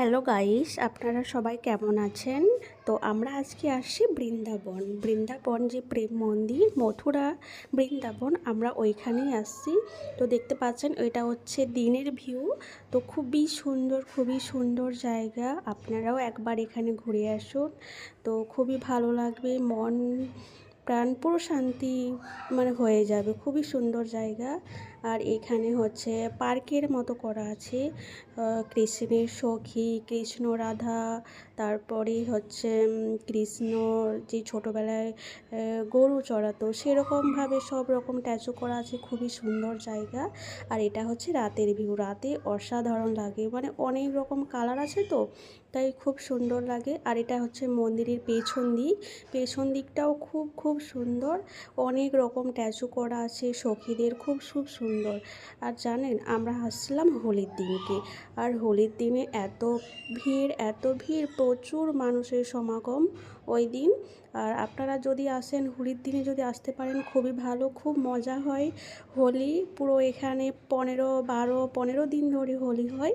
Hello guys, আপনারা সবাই কেমন আছেন? তো আমরা আজকে আসছি বৃন্দাবন। বৃন্দাবন যে প্রেম মন্দির, মথুরা বৃন্দাবন, আমরা ওইখানেই আসছি। তো দেখতে পাচ্ছেন, এটা হচ্ছে দিনের ভিউ। তো খুবই সুন্দর খুবই সুন্দর জায়গা। আপনারাও একবার এখানে ঘুরে আসুন। তো খুবই ভালো লাগবে, মন প্রাণ পুরো শান্তি মানে হয়ে যাবে। খুবই সুন্দর জায়গা। আর এখানে হচ্ছে পার্কের মতো করা আছে। কৃষ্ণের সখী, কৃষ্ণ রাধা, তারপরে হচ্ছে কৃষ্ণর যে ছোটোবেলায় গরু চড়াতো, সেরকমভাবে সব রকম ট্যাচু করা আছে। খুবই সুন্দর জায়গা। আর এটা হচ্ছে রাতের ভিউ। রাতে অসাধারণ লাগে। মানে অনেক রকম কালার আছে তো তাই খুব সুন্দর লাগে। আর এটা হচ্ছে মন্দিরের পেছন দিক। পেছন দিকটাও খুব খুব সুন্দর। অনেক রকম ট্যাচু করা আছে সখীদের, খুব খুব সুন্দর। আর জানেন, আমরা আসছিলাম হোলির দিনকে। আর হোলির দিনে এত ভিড় এত ভিড়, প্রচুর মানুষের সমাগম ওই দিন। আর আপনারা যদি আসেন, হোলির দিনে যদি আসতে পারেন, খুবই ভালো, খুব মজা হয়। হোলি পুরো এখানে পনেরো, বারো, পনেরো দিন ধরে হোলি হয়।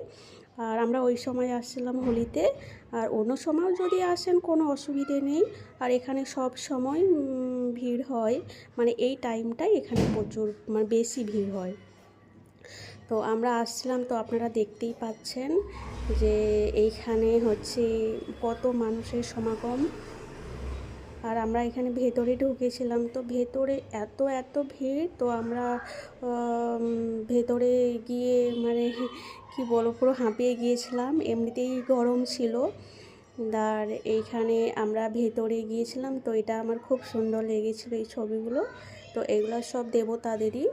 আর আমরা ওই সময় আসছিলাম হোলিতে। আর অন্য সময়ও যদি আসেন, কোনো অসুবিধে নেই। আর এখানে সব সময় ভিড় হয়। মানে এই টাইমটাই এখানে প্রচুর মানে বেশি ভিড় হয়। তো আমরা আসছিলাম, তো আপনারা দেখতেই পাচ্ছেন যে এইখানে হচ্ছে কত মানুষের সমাগম। আর আমরা এখানে ভেতরে ঢুকেছিলাম। তো ভেতরে এত এত ভিড়, তো আমরা ভেতরে গিয়ে মানে কি বলব, পুরো হাঁপিয়ে গিয়েছিলাম। এমনিতেই গরম ছিল। আর এইখানে আমরা ভেতরে গিয়েছিলাম, তো এটা আমার খুব সুন্দর লেগেছিলো এই ছবিগুলো। তো এগুলো সব দেবতাদেরই।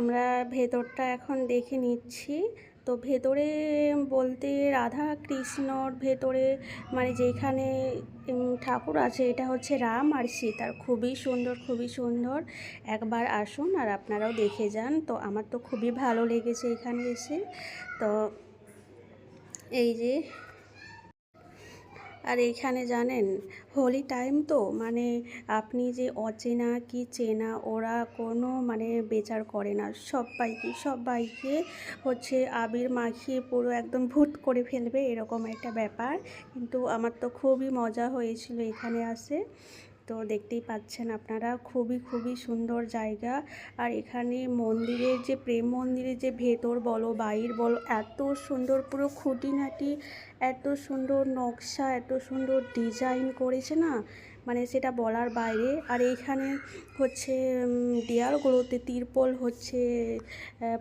আমরা ভেতরটা এখন দেখে নিচ্ছি। তো ভেতরে বলতে রাধা কৃষ্ণর ভেতরে মানে যেখানে ঠাকুর আছে, এটা হচ্ছে রাম আর সীতার। খুবই সুন্দর খুবই সুন্দর। একবার আসুন আর আপনারাও দেখে যান। তো আমার তো খুবই ভালো লেগেছে এখানে এসে। তো এই যে আর এখানে জানেন হোলি টাইম তো মানে আপনি যে অচেনা কি চেনা, ওরা কোনো মানে বেচার করে না। সবাইকে সবাইকে হচ্ছে আবির মাখিয়ে পুরো একদম ভূত করে ফেলবে, এরকম একটা ব্যাপার। কিন্তু আমার তো খুবই মজা হয়েছিল এখানে আসে। তো দেখতেই পাচ্ছেন আপনারা, খুবই খুবই সুন্দর জায়গা। আর এখানে মন্দিরের যে প্রেম মন্দিরের যে ভেতর বলো, বাইর বলো, এত সুন্দর পুরো খুঁটিনাটি, এত সুন্দর নকশা, এত সুন্দর ডিজাইন করেছে না? মানে সেটা বলার বাইরে। আর এইখানে হচ্ছে দেয়ালগুলোতে তিরপল হচ্ছে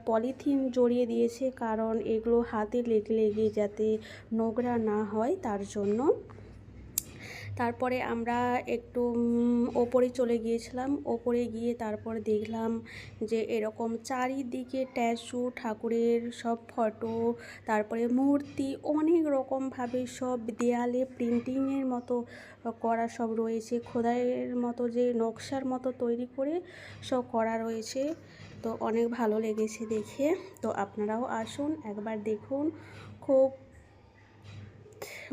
পলিথিন জড়িয়ে দিয়েছে, কারণ এগুলো হাতে লেগে লেগে যাতে নোংরা না হয় তার জন্য। তারপরে আমরা একটু ওপরে চলে গিয়েছিলাম। ওপরে গিয়ে তারপর দেখলাম যে এরকম চারিদিকে ট্যাচু ঠাকুরের সব ফটো, তারপরে মূর্তি, অনেক রকমভাবে সব দেয়ালে প্রিন্টিংয়ের মতো করা সব রয়েছে। খোদাইয়ের মতো যে নকশার মতো তৈরি করে সব করা রয়েছে। তো অনেক ভালো লেগেছে দেখে। তো আপনারাও আসুন, একবার দেখুন। খুব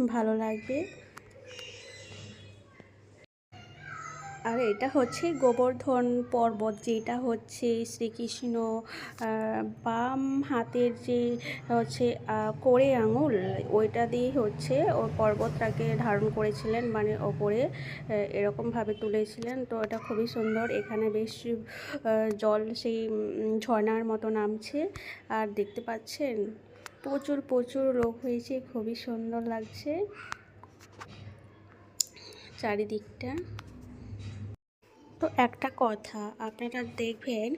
ভালো লাগবে। আর, এটা হচ্ছে গোবর্ধন পর্বত, যেটা হচ্ছে শ্রীকৃষ্ণ বাম হাতের যে হচ্ছে কোড়ে আঙুল, ওইটা দিয়ে হচ্ছে ও পর্বতটাকে ধারণ করেছিলেন মানে ওপরে এরকমভাবে তুলেছিলেন। তো এটা খুবই সুন্দর, এখানে বেশ জল সেই ঝর্নার মতো নামছে, আর দেখতে পাচ্ছেন? প্রচুর প্রচুর লোক হয়েছে, খুবই সুন্দর লাগছে। চারিদিকটা। তো একটা কথা, আপনারা দেখবেন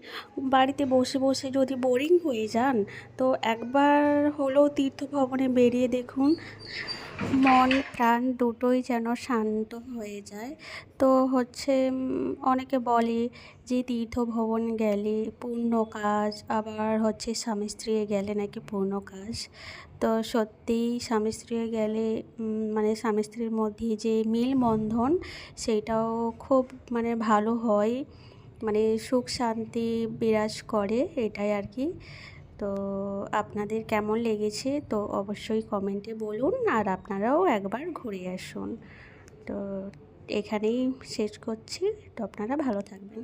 বাড়িতে বসে বসে যদি বোরিং হয়ে যান, তো একবার হলেও তীর্থ ভবনে বেরিয়ে দেখুন মন, প্রাণ দুটোই যেন শান্ত হয়ে যায়। তো হচ্ছে অনেকে বলে যে তীর্থ ভবন গেলে পূর্ণ কাজ, আবার হচ্ছে স্বামী স্ত্রী গেলে নাকি পূর্ণ কাজ। তো সত্যিই স্বামী স্ত্রী গেলে মানে স্বামী স্ত্রীর মধ্যে যে মিলবন্ধন সেইটাও খুব মানে ভালো হয়। মানে সুখ শান্তি বিরাজ করে, এটাই আর কি। তো আপনাদের কেমন লেগেছে? তো অবশ্যই কমেন্টে বলুন আর আপনারাও একবার ঘুরে আসুন। তো এখানেই শেষ করছি। তো আপনারা ভালো থাকবেন।